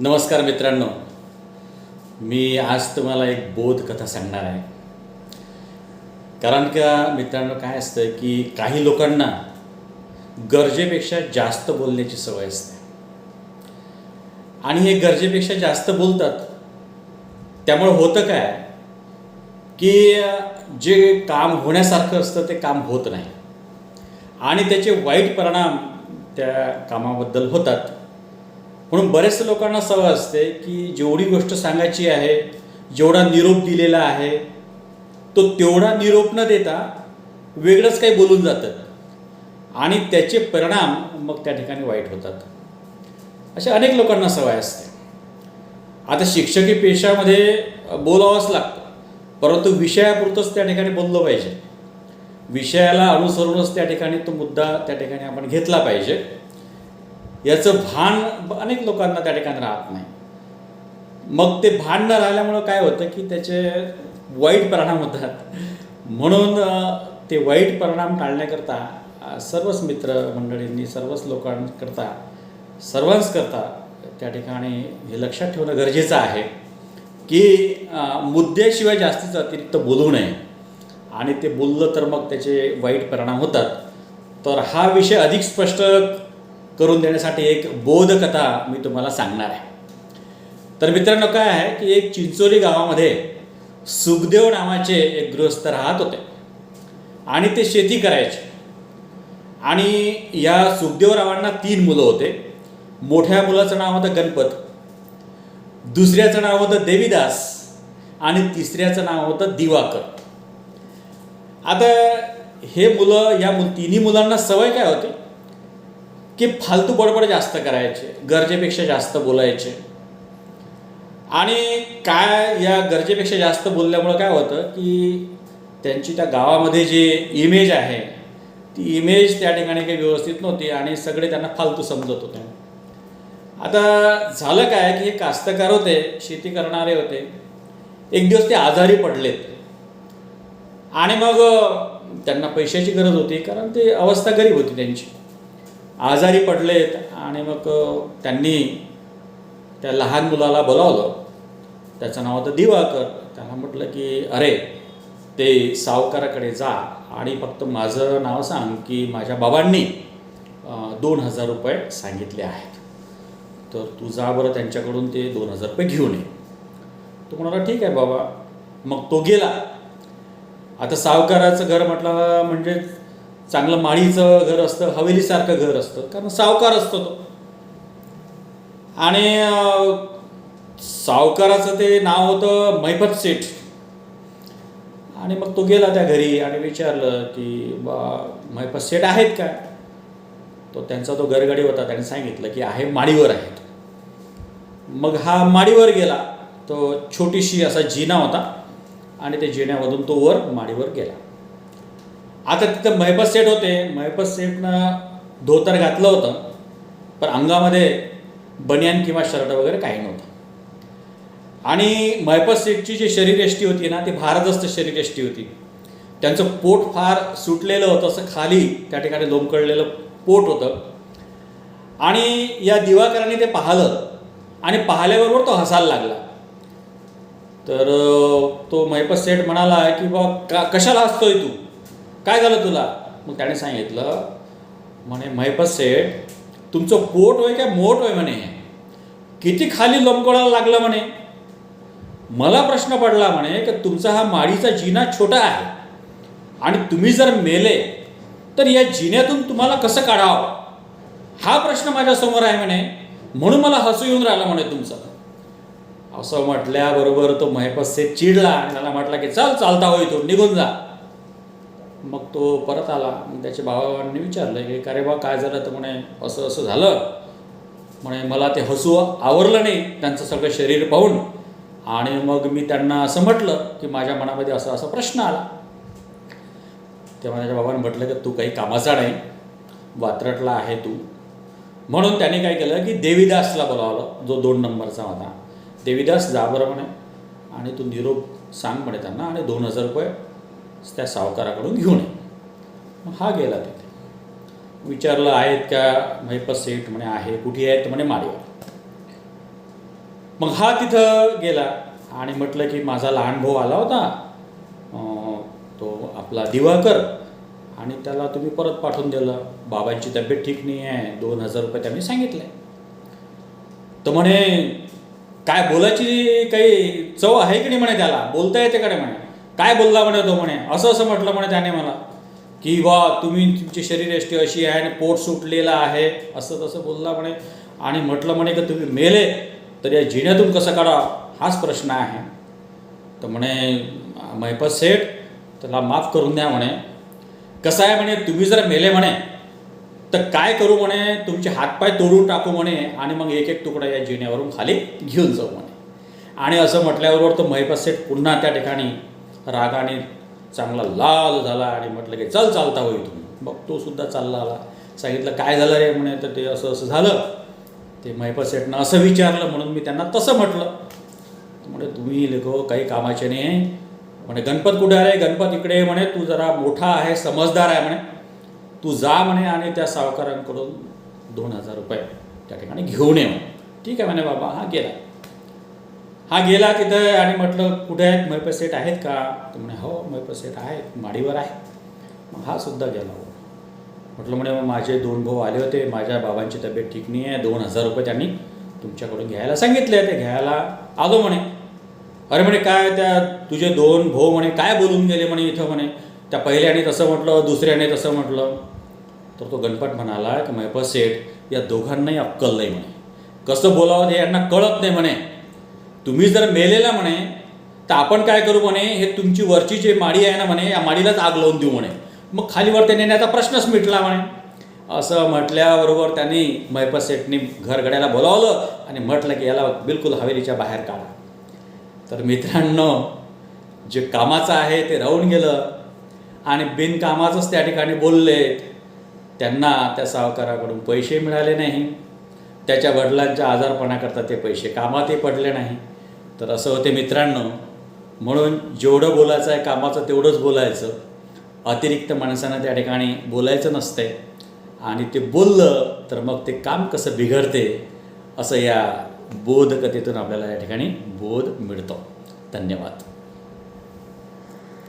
नमस्कार मित्रांनो. मी आज तुम्हाला एक बोध कथा सांगणार आहे. कारण का मित्रांनो काय असतं की काही लोकांना गरजेपेक्षा जास्त बोलण्याची सवय असते. आणि हे गरजेपेक्षा जास्त बोलतात. त्यामुळे होतं काय की जे काम होण्यासारखं असतं ते काम होत नाही. आणि त्याचे वाईट परिणाम त्या कामाबद्दल होतात. म्हणून बरेचशा लोकांना सवय असते की जेवढी गोष्ट सांगायची आहे जेवढा निरोप दिलेला आहे तो तेवढा निरोप न देता वेगळंच काही बोलून जातं. आणि त्याचे परिणाम मग त्या ठिकाणी वाईट होतात. अशा अनेक लोकांना सवय असते. आता शिक्षकी पेशामध्ये बोलावंच लागतं. परंतु विषयापुरतंच त्या ठिकाणी बोललं पाहिजे. विषयाला अनुसरूनच त्या ठिकाणी तो मुद्दा त्या ठिकाणी आपण घेतला पाहिजे. याचं भान अनेक लोकांना त्या ठिकाणी राहत नाही. मग ते भान न राहिल्यामुळं काय होतं की त्याचे वाईट परिणाम होतात. म्हणून ते वाईट परिणाम टाळण्याकरता सर्वच मित्र मंडळींनी सर्वच लोकांकरता सर्वांच करता त्या ठिकाणी हे लक्षात ठेवणं गरजेचं आहे की मुद्द्याशिवाय जास्तीच अतिरिक्त बोलू नये. आणि ते बोललं तर मग त्याचे वाईट परिणाम होतात. तर हा विषय अधिक स्पष्ट करून देण्यासाठी एक बोधकथा मी तुम्हाला सांगणार आहे. तर मित्रांनो काय आहे की एक चिंचोली गावामध्ये सुखदेव नावाचे एक गृहस्थ राहत होते. आणि ते शेती करायचे. आणि या सुखदेवरावांना तीन मुलं होते. मोठ्या मुलाचं नाव होतं गणपत दुसऱ्याचं नाव होतं देवीदास आणि तिसऱ्याचं नाव होतं दिवाकर. आता हे मुलं या मु तिन्ही मुलांना सवय काय होती? की फालतू बडबड जास्त करायचे गरजेपेक्षा जास्त बोलायचे. आणि काय या गरजेपेक्षा जास्त बोलल्यामुळं काय होतं की त्यांची त्या गावामध्ये जी इमेज आहे ती इमेज त्या ठिकाणी काही व्यवस्थित नव्हती आणि सगळे त्यांना फालतू समजत होते. आता झालं काय की हे कास्तकार होते शेती करणारे होते. एक दिवस ते आजारी पडलेत. आणि मग त्यांना पैशाची गरज होती कारण ते अवस्था गरीब होती त्यांची. आजारी पडलेत आणि मग त्यांनी त्या लहान मुलाला बोलावलं. त्याचं नाव होतं दिवाकर. त्याला म्हटलं की अरे ते सावकाराकडे जा आणि फक्त माझं नाव सांग की माझ्या बाबांनी दोन हजार रुपये सांगितले आहेत. तर तू जा बरं त्यांच्याकडून ते दोन हजार रुपये घेऊन ये. तो म्हणाला ठीक आहे बाबा. मग तो गेला. आता सावकाराचं घर म्हटलं म्हणजे चांगलं माळीचं घर असतं हवेलीसारखं घर असतं कारण सावकार असतो तो. आणि सावकाराचं ते नाव होतं मैफत सेठ. आणि मग तो गेला त्या घरी आणि विचारलं की बा मैफत सेठ आहेत का? तो त्यांचा तो गरगडी होता त्याने सांगितलं की आहे माडीवर आहेत. मग हा माडीवर गेला तो छोटीशी असा जिना होता आणि त्या जिन्यामधून तो वर माडीवर गेला. आता तिथं महबत सेठ होते. महबत सेठनं धोतर घातलं होतं पण अंगामध्ये बनियान किंवा शर्ट वगैरे काही नव्हतं. आणि महबत सेठची जी शरीरयष्टी होती ना ती भारदस्त शरीरयष्टी होती. त्यांचं पोट फार सुटलेलं होतं असं खाली त्या ठिकाणी लोंबकळलेलं पोट होतं. आणि या दिवाकरांनी ते पाहिलं आणि पाहिल्याबरोबर तो हसायला लागला. तर तो महिपत सेठ म्हणाला की बा का कशाला हसतोय तू? काय झालं तुला? मग त्याने सांगितलं म्हणे महिपत सेठ तुमचं पोट होय काय मोठ होय म्हणे? किती खाली लोंबकळायला लागलं म्हणे? मला प्रश्न पडला म्हणे की तुमचा हा माडीचा जिना छोटा आहे आणि तुम्ही जर मेले तर या जिन्यातून तुम्हाला कसं काढावं? हा प्रश्न माझ्यासमोर आहे म्हणे. म्हणून मला हसू येऊन राहिला म्हणे तुमचं. असं म्हटल्याबरोबर तो महिपत सेठ चिडला आणि त्याला म्हटला की चल चालता होई तो निघून जा. मग तो परत आला. मग त्याच्या भावाने विचारलं की का रे बा काय झालं? तर म्हणे असं असं झालं. म्हणे मला ते हसू आवरलं नाही त्यांचं सगळं शरीर पाहून. आणि मग मी त्यांना असं म्हटलं की माझ्या मनामध्ये असा असा प्रश्न आला. तेव्हा माझ्या बाबांनी म्हटलं की तू काही कामाचा नाही वात्रटला आहे तू. म्हणून त्याने काय केलं की देवीदासला बोलावलं जो दोन नंबरचा होता. देवीदास जा बरं म्हणे. आणि तू निरोप सांग म्हणे त्यांना आणि दोन हजार रुपये त्या सावकाराकडून घेऊन ये. मग हा गेला तिथे. विचारलं आहेत का? महिपत सेठ म्हणे आहे. कुठे आहेत? म्हणे माडीवर. मग हा तिथं गेला आणि म्हटलं की माझा लहान भाऊ आला होता. तो आपला दिवाकर. आणि त्याला तुम्ही परत पाठवून दिलं. बाबांची तब्येत ठीक नाही आहे. दोन हजार रुपये त्यांनी सांगितले. तर म्हणे काय बोलायची काही चव आहे की नाही? म्हणे त्याला. बोलता येते कडे म्हणे? काय बोलला म्हणे तो म्हणे? असं असं म्हटलं म्हणे त्याने मला. की वा तुम्ही तुमची शरीरयष्टी अशी आहे आणि पोट सुटलेलं आहे असं तसं बोलला म्हणे. आणि म्हटलं म्हणे की तुम्ही मेले तर या जिण्यातून कसं काढा? हाच प्रश्न आहे. तर म्हणे मैपत सेठ त्याला माफ करून द्या म्हणे. कसं आहे म्हणे तुम्ही जर मेले म्हणे तर काय करू म्हणे? तुमचे हातपाय तोडून टाकू म्हणे आणि मग एक एक तुकडा या जिन्यावरून खाली घेऊन जाऊ म्हणे. आणि असं म्हटल्याबरोबर तो मैपत सेठ पुन्हा त्या ठिकाणी रागाने चांगला लाल झाला आणि म्हटलं की चल चालता होई तुम्ही. मग तो सुद्धा चालला आला. सांगितलं काय झालं रे? म्हणे तर ते असं असं झालं. ते महिपा सेठनं असं विचारलं म्हणून मी त्यांना तसं म्हटलं. म्हणे तुम्ही लेखो काही कामाचे नाही. म्हणे गणपत कुठे आहे गणपत इकडे म्हणे तू जरा मोठा आहे समजदार आहे म्हणे. तू जा म्हणे आणि त्या सावकारांकडून दोन हजार रुपये त्या ठिकाणी घेऊन ये म्हणे. ठीक आहे म्हणे बाबा. हा गेला. हा गेला तिथं आणि म्हटलं कुठे आहेत? मैपत सेठ आहेत का? तर म्हणे हो मैपत सेठ आहेत. माडीवर आहे. मग हा सुद्धा गेला हो. म्हटलं म्हणे मग माझे दोन भाऊ आले होते. माझ्या बाबांची तब्येत ठीक नाही आहे दोन हजार रुपये त्यांनी तुमच्याकडून घ्यायला सांगितले ते घ्यायला आलो म्हणे. अरे म्हणे काय त्या तुझे दोन भाऊ म्हणे काय बोलून गेले म्हणे इथं म्हणे? त्या पहिल्याने तसं म्हटलं दुसऱ्याने तसं म्हटलं. तर तो गणपत म्हणाला की महिपत सेठ या दोघांनाही अक्कल नाही म्हणे. कसं बोलावं हे यांना कळत नाही म्हणे. तुम्ही जर मेलेला म्हणे तर आपण काय करू म्हणे हे तुमची वरची जी माडी आहे ना म्हणे या माडीलाच आग लावून देऊ म्हणे. मग खालीवर ते नेण्याचा प्रश्नच मिटला म्हणे. असं म्हटल्याबरोबर त्यांनी महिपत सेठनी घरगड्याला बोलावलं आणि म्हटलं की याला बिलकुल हवेलीच्या बाहेर काढा. तर मित्रांनो जे कामाचं आहे ते राहून गेलं. आणि बिनकामाचंच त्या ठिकाणी बोलले. त्यांना त्या सावकाराकडून पैसे मिळाले नाही. त्याच्या वडिलांच्या आजारपणाकरता ते पैसे कामातही पडले नाही. तर असं होते मित्रांनो. म्हणून जेवढं बोलायचं आहे कामाचं तेवढंच बोलायचं. अतिरिक्त माणसानं त्या ठिकाणी बोलायचं नसते आणि ते बोललं तर मग ते काम कसं बिघडते असं या बोधकथेतून आपल्याला या ठिकाणी बोध मिळतो. धन्यवाद.